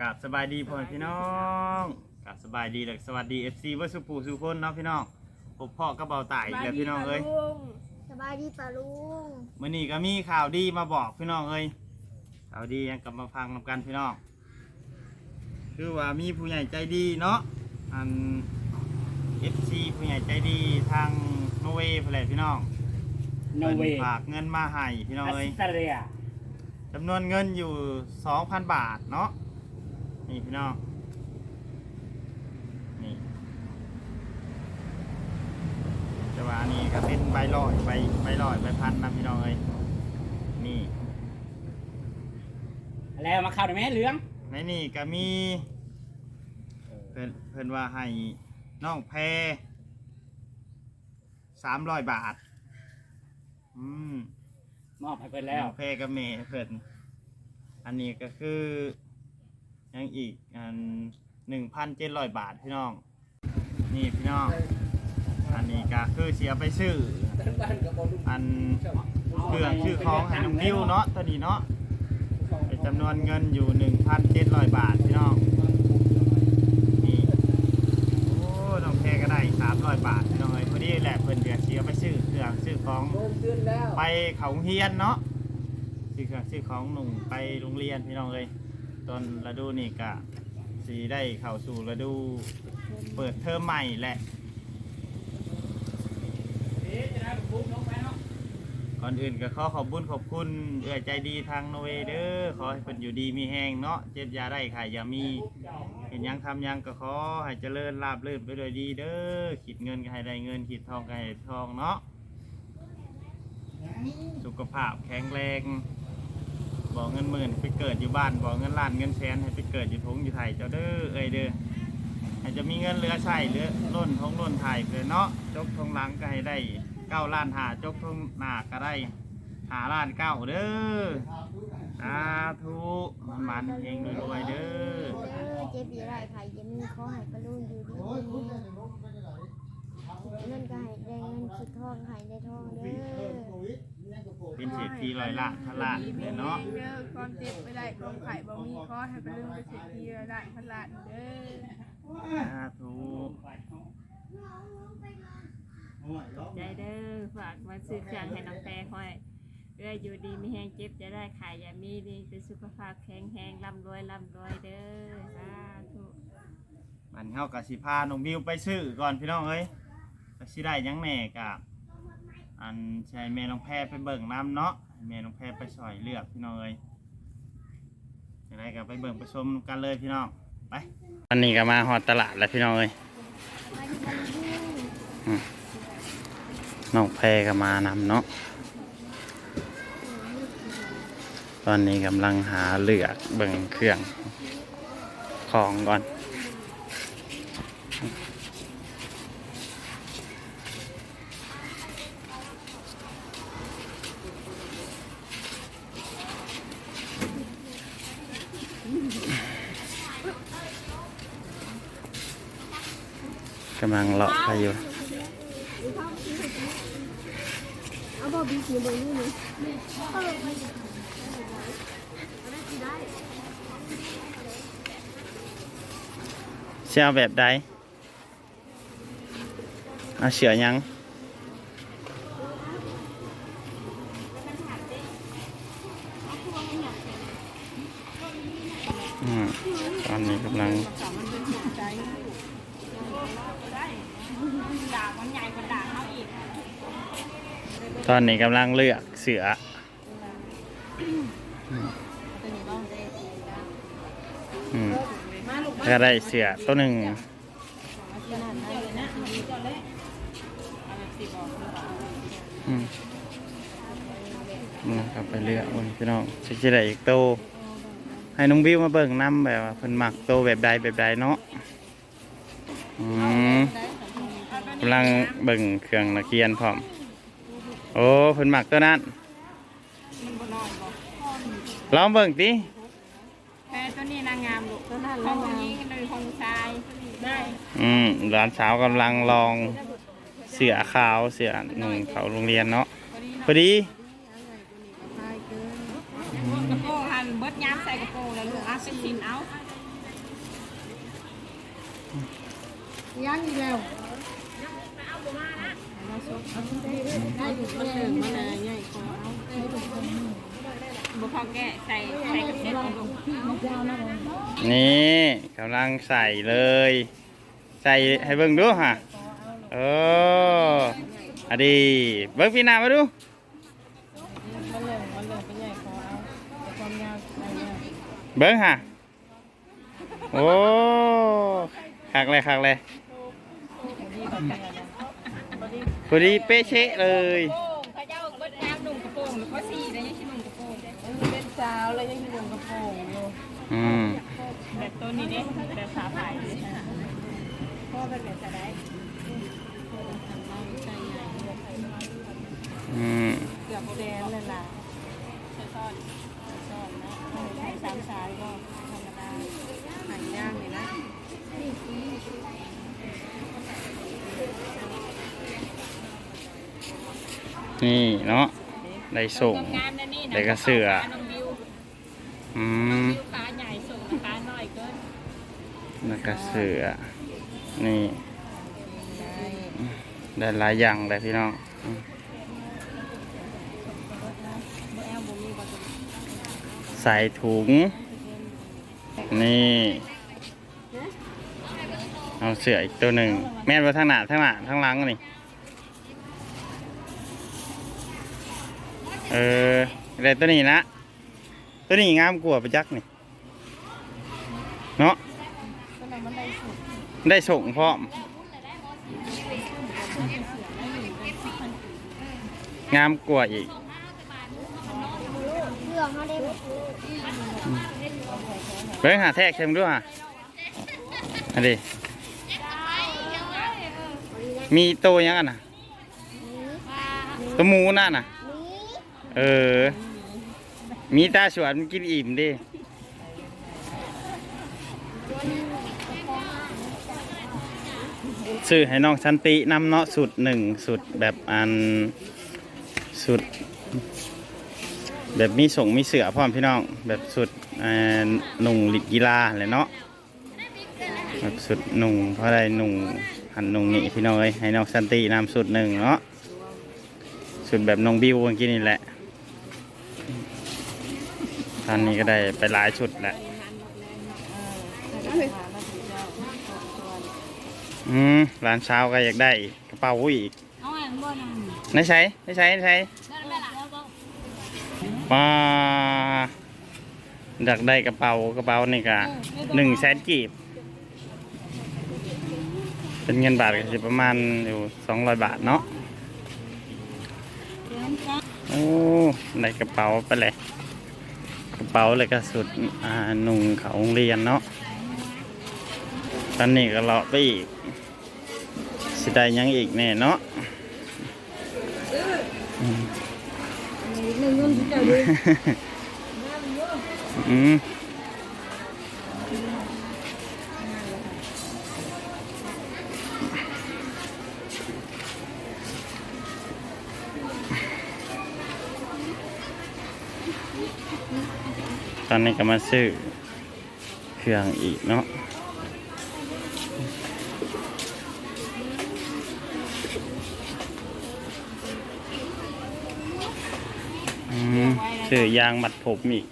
กับสบายดีพ่อแม่พี่น้องกับสบายดีและสวัสดี FC วัสุปูสุคนเนาะพี่น้องพบพ่อกับเบาตายอีกแล้วพี่น้องเอ้ยสบายดีปะลุงมื่อนี้ก็มีข่าวดีมาบอกพี่น้องเอ้ยข่าวดียังกลับมาฟังนำกันพี่น้อง คือว่ามีผู้ใหญ่ใจดีเนาะอัน FC ผู้ใหญ่ใจดีทางโนเวย์แหละพี่น้องโนเวพิ่ย์ฝากเงินมาให้พี่น้องออเอ้ยสเตรเลียจำนวนเงินอยู่ 2,000 บาทเนาะ นี่พี่น้อง นี่แต่ว่าอันนี้ก็เป็นใบลอยใบใบลอยใบพันนะพี่น้องเอ้ยนี่แล้วมาเข้าได้ไหมเหลืองในนี่ก็มี เพิ่นเพิ่นว่าให้น้องแพสามร้อยบาท อืมมอบให้เพิ่นแล้ว น้องแพกับเมย์เพิ่นอันนี้ก็คือ ยังอีกอันหนึ่งพันเจ็ดร้อยบาทพี่น้อง นี่พี่น้อง อันนี้ก็คือเสียไปซื้ออันเครื่องชื่อของให้น้องดิวเนาะตัวนี้เนาะเป็นจำนวนเงินอยู่หนึ่งพันเจ็ดร้อยบาทพี่น้องนี่โอ้น้องแพก็ได้สามร้อยบาทพี่น้องเอ้ยพอดีแหละเพิ่นเดือดเสียไปซื้อเครื่องซื้อของไปเขาโรงเฮียนเนาะซื้อเครื่องซื้อของหนุ่งไปโรงเรียนพี่น้องเลย ตอนฤดูนี่กะสีได้เข้าสู่ฤดูเปิดเทอมใหม่แหละก่อนอื่นก็ขอขอบบุญขอบคุณเอื้อใจดีทางโนเวเดอร์ขอให้เป็นอยู่ดีมีแห้งเนาะเจ็บยาได้ค่ะอย่ามีเห็นยังทำยังก็ขอให้เจริญราบรื่นไปโดยดีเด้อขีดเงินก็ให้ได้เงินขีดทองก็ให้ทองเนาะสุขภาพแข็งแรง บอกเงินหมื่นไปเกิดอยู่บ้านบอกเงินล้านเงินแสนให้ไปเกิดอยู่ทงอยู่ไทยเจ้าเด้อเอ้ยเด้อให้จะมีเงินเหลือใช้เหลือล้นทงล้นไทยเพื่อเนาะจกทงหลังก็ให้ได้เก้าล้านหาจกทงหน้าก็ได้หาล้านเก้าเด้อสาธุมันมันเองรวยๆเด้อเด้อเจ็บอย่ได้ไข่อย่ามีขอให้ปะลุงอยู่ดี เงินก็ให้ได้เงินคิดทองให้ได้ทองเด้อ เป็นเศรษฐีร้อยล้านพันล้านเลยเนาะเด้อก่อนเจ็บไปได้กองไข่บ่มีขอให้ไปลืมไปเสียทีละล้านพันล้านเด้อสาธุใจเด้อฝากมาซื้อเครื่องให้น้องแพรคอยเอื้ออยู่ดีมีแห้งเจ็บจะได้ขายอย่ามีดีเป็นสุขภาพแข็งแรงร่ำรวยร่ำรวยเด้อสาธุมันเข้ากับสิพาน้องบิวไปซื้อก่อนพี่น้องเอ้ย ก็สิได้หยังแหน่กับอันใช้แม่น้องแพรไปเบิ่งน้ำเนาะให้แม่น้องแพรไปสอยเลือกพี่น้องเอ้ยจะได้กับไปเบิ่งไปชมกันเลยพี่น้องไปอันนี้ก็มาฮอดตลาดแล้วพี่น้องเอ้ยน้องแพรก็มานำเนาะตอนนี้กำลังหาเลือกเบิ่งเครื่องของก่อนำลังเลาะไปอยู่เอาบ่บีสีบอยู่นี่เชื่อแบบใดเอาเสือยังอืมตอนนี้กำลัง ด่ามันใหญ่กว่าด่าเขาอีก ตอนนี้กำลังเลือกเสือ อืมก็ได้เสือตัวหนึ่งอืมนะครับไปเลือกวันพี่น้องจะจะได้อีกโตวให้น้องบิวมาเบิ่งน้ำแบบว่าเพิ่นมักโตวแบบใดแบบใดเนาะอืมกำลังเบิ่งเครื่องนักเรียนพร้อม โอ้เพิ่นมักตัวนั้นลองเบิ่งติแพรตัวนี้นางงามลูกตัวนั้นของผู้หญิงเลยของผู้ชายได้อืมหลานสาวกำลังลองเสือขาวเสือหนุ่งเขาโรงเรียนเนาะพอดีกระโปรงหันเบิดย้ำใส่กระโปรงแล้วลูกเอาสินเอายังอีกแล้ว ได้อยู่มันเหลืองมันอะไรใหญ่กว่าบุพแกะใส่ใส่กับเน็ตลงนี่กำลังใส่เลย ใส่ให้เบิ่งดูฮะเอออดีเบิ่งพี่นามาดูเบิ้งฮะโอ้คักเลยคักเลย พอดีเป๊ะเชะเลยโป่งเจ้าเบิดน้ำนุ่งกระโปรงหรือว่าสีได้ยังชิหนุ่งกระโปรงเลยเป็นสาวแล้วยังอยู่มกระโปรงอยู่อืมแบบตัวนี้เนี่ยแบบขาผายเลยนะพ่อเป็นแบบจะได้อืมเกือบแดนเลยล่ะซ่อนซ่อนนะใช้สามสายก็ธรรมดาหายย่างเลยนะ นี่เนาะได้ส่งงามนะนี่นะเด็กก็เสือน้องบิวอืมบิวขาใหญ่ส่งขาน้อยเกินแล้วก็เสือนี่ได้หลายอย่างเลยพี่น้องอืมใส่ถุง นี่ เอาเสืออีกตัวหนึ่ง แม่นว่าทางหน้าทางหน้าทางหลังนี่ เออได้ตัวนี้นะ ตัวนี้งามกว่าประจักษ์นี่ เนาะได้ส่งพร้อม งามกว่าอีกเรื่องเขาได้บ่เบิ้งหาแทกเชิมด้วยฮะอันนี้มีตัวยังอะนะตัวหมูน่ะน่ะ เออ มีตาสวนกินอิ่มดิซื้อให้น้องชันตินำเนาะสุดหนึ่งสุดแบบอันสุด แบบมีส่งมีเสือพร้อมพี่น้องแบบสุดหนุ่งลิกกีฬาเลยเนาะแบบสุดหนุ่งเพราะอะไรหนุ่งหันหนุ่งนี่พี่น้องเอ้ยให้น้องสันตินำสุดหนึ่งเนาะสุดแบบน้องบิวเมื่อกี้นี่แหละ ท่านนี้ก็ได้ไปหลายชุดแหละอืมร้านเช้าก็อยากได้กระเป๋าอีกเอาอันบ่นั่นไม่ใช้ไม่ใช้ไม่ใช้นั่นแหละแล้วก็มาดักได้กระเป๋ากระเป๋านี่กะหนึ่งแสนกีบ เป็นเงินบาทก็จะประมาณอยู่สองร้อยบาทเนาะโอ้ได้กระเป๋าไปเลย กระเป๋าเลยก็สุดอ่าหนุ่งเขาโรงเรียนเนาะตอนนี้ก็เลาะไปอีกสิได้หยังอีกแน่เนาะอืม ตอนนี้ก็มาซื้อเครื่องอีกเนาะซื้อยางมัดผมอีก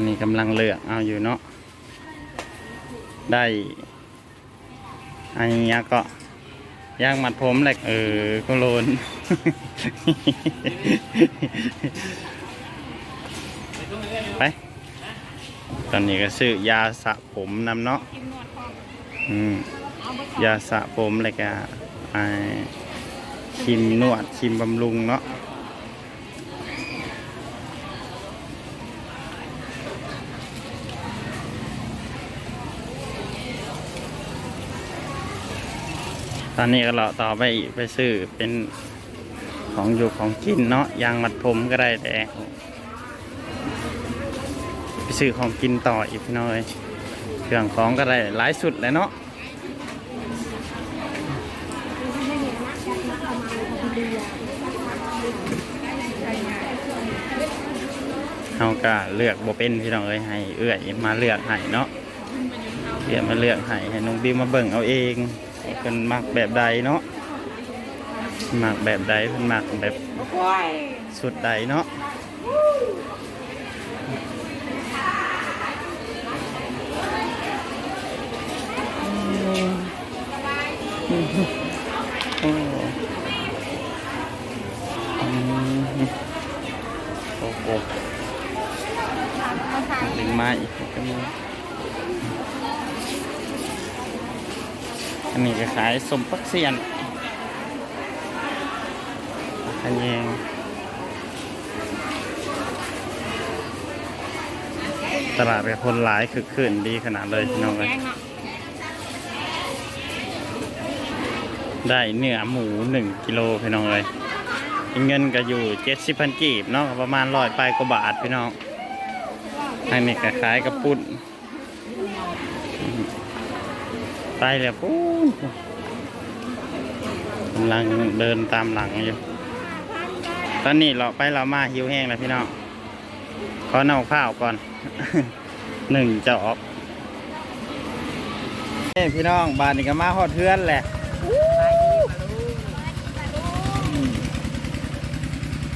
นนี้กำลังเลือกเอาอยู่เนาะได้อันนี้ก็ย่างมัดผมแหละเออก็โลนไป ตอนนี้ก็ซื้อยาสระผมนำเนาะอืมยาสระผมแล้วก็ไอ้ครีมนวดครีมบำรุงเนาะ อนนี้ก็เราต่อไปไปซื้อเป็นของอยู่ของกินเนาะยางมัดผมก็ได้แต่ไปซื้อของกินต่ออีกพี่น้อยเครื่องของก็ได้หลายสุดเลยเนาะเฮาก็เลือกโบเป็นพี่น้องเอ้ยให้เอื้อยมาเลือกให้เนาะเอื้อยมาเลือกให้ให้น้องบิวมาเบิ่งเอาเอง เพิ่นมักแบบใดเนาะมักแบบใดเพิ่นมักแบบสุดใดเนาะอือมโอ้โหดึงมาอีกก็มีอันนี้ก็ ขายสมปักเสียนขยงตลาดกับคนหลายคือขึ้นดีขนาดเลยพี่น้องเลยได้เนื้อหมูหนึ่งกิโลพี่น้องเลยเงินก็อยู่เจ็ดสิบพันกีบเนาะประมาณร้อยไปกว่าบาทพี่น้องอันนี้ก็ขายกระปุ้น ไปแล้วปุ้นกำลังเดินตามหลังอยู่ ตอนนี้เราไปเรามาหิวแห้งแล้วพี่น้องขอเน่าข้าวก่อน หนึ่งจอกเอ้พี่น้องบ้านนี้ก็มาฮอดเทือนแหละ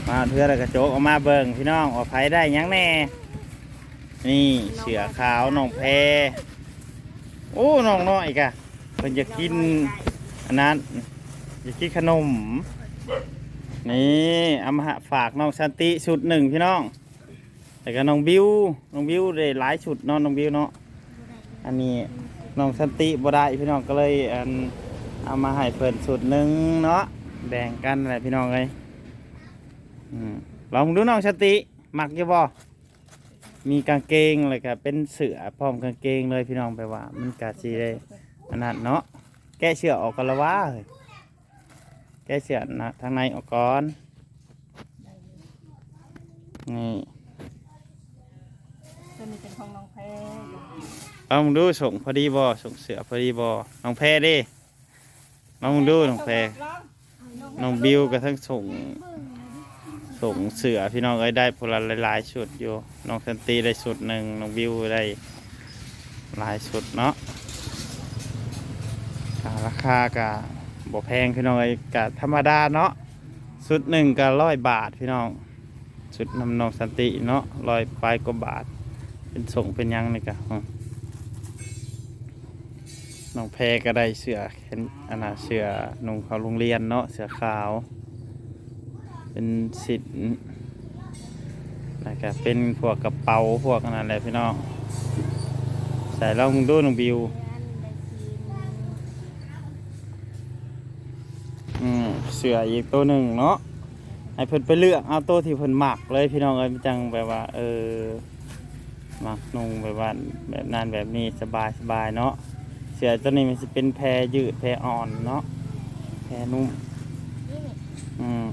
มาเพื่อแล้วกระโจกออกมาเบิ่งพี่น้องว่าไผได้ยังแน่ นี่เสือขาวน้องแพ โอ้น้องน้อยกะเพิ่นจะกินอันนั้นจะกินขนม นี่เอามาฝากน้องสันติชุดหนึ่งพี่น้อง แต่ก็น้องบิวน้องบิวได้หลายชุดเนาะน้องบิวเนาะอันนี้น้องสันติบ่ได้พี่น้องก็เลยอันเอามาให้เพิ่นชุดหนึ่งเนาะแบ่งกันแหละพี่น้องเลยลองดูน้องสติ มักอยู่บ่ มีกางเกงเลยครับเป็นเสือพร้อมกางเกงเลยพี่น้องไปว่า มันกาสีได้ขนาดเนาะแก้เสือออกกันละวะเฮ้ยแก้เสือนะทางในออกก่อนนี่ตัวนี้เป็นของน้องแพรลองดูส่งพอดีบ่ส่งเสือพอดีบ่น้องแพรเดิลองดูน้องแพรน้องบิวก็ทั้งส่ง ส่งเสือพี่น้องเอ้ยได้พลหลายๆชุดอยู่น้องสันติได้ชุดหนึ่งน้องบิวได้หลายชุดเนาะราคากะบ่แพงพี่น้องเอ้ยกะธรรมดาเนาะชุดหนึ่งก็ร้อยบาทพี่น้องชุดน้ำน้องสันติเนาะร้อยปลายกว่าบาท เป็นส่งเป็นยังนี่กะน้องแพรก็ได้เสือแขนอนน่ะเสือนุ่งเขาโรงเรียนเนาะเสือขาว เป็นสิทธิ์นะครับเป็นพวกกระเป๋าพวกนั้นแหละพี่น้อง ใส่ลองดูน้องบิว อืมเสืออีกตัวหนึ่งเนาะ ให้เพิ่นไปเลือกเอาตัวที่เพิ่นหมักเลยพี่น้องเอ้ยจังแบบว่า เออหมักนุ่งแบบว่าแบบนั้นแบบนี้สบายสบายเนาะ เสือตัวนี้มันจะเป็นแพรยืดแพรอ่อนเนาะ แพรนุ่ม อืม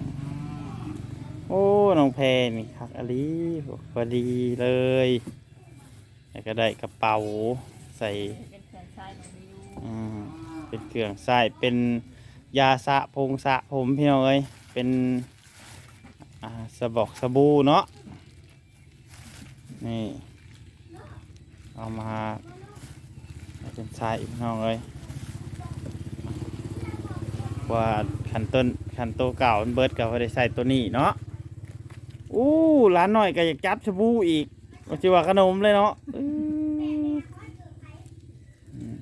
โอ้ น้องแพรนี่คักอลีพอดีเลย แล้วก็ได้กระเป๋าใส่ เป็นแขนซ้ายน้องบิวอืมเป็นเครื่องใส่เป็นยาสระพงสระผมพี่น้องเอ้ยเป็นอ่าสบอกสบู่เนาะ นี่ เอามาให้เป็นใส่พี่น้องเอ้ยว่าขันต้นขันโตวเก่ามันเบิดกับว่าได้ใส่ตัวนี้เนาะ อู้ร้านหน่อยก็อยากจับสบู่อีกว่าจิว่าขนมเลยเนาะอื้ออืม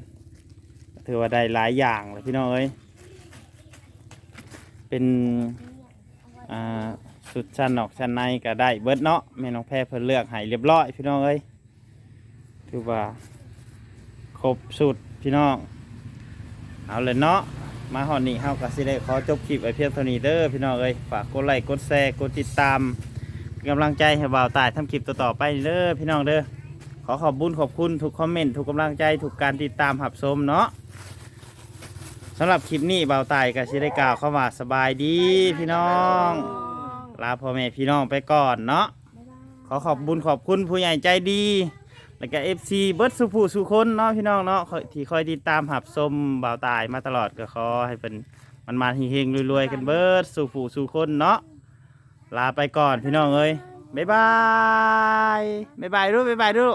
ถือว่าได้หลายอย่างเลยพี่น้องเอ้ยเป็นอ่าสุดชั้นนอกชั้นในก็ได้เบิดเนาะแม่น้องแพรเพิ่นเลือกให้เรียบร้อยพี่น้องเอ้ยถือว่าครบสุดพี่น้องเอาเลยเนาะมาหอนี้เฮาก็สิได้ขอจบคลิปไว้เพียงเท่านี้เด้อพี่น้องเอ้ยฝากกดไลค์กดแชร์กดติดตาม กำลังใจให้บ่าวตายทำคลิปต่อๆไปเด้อพี่น้องเด้อขอขอบบุญขอบคุณทุกคอมเมนต์ทุกกำลังใจทุกการติดตามหับชมเนาะสำหรับคลิปนี้บ่าวตายก็สิได้กล่าวเข้ามาสบายดีพี่น้อง ลาพ่อแม่พี่น้องไปก่อนเนาะขอขอบบุญขอบคุณผู้ใหญ่ใจดี แล้วก็เอฟซีเบิร์ดสุผู้สุคนเนาะพี่น้องเนาะที่คอยติดตามหับชมบ่าวตายมาตลอดก็ขอให้เป็นมันมาเฮงๆรวยๆกันเบิร์ดสุผู้สุคนเนาะ ลาไปก่อนพี่น้องเอ้ยบ๊ายบายบ๊ายบายดูบ๊ายบายดู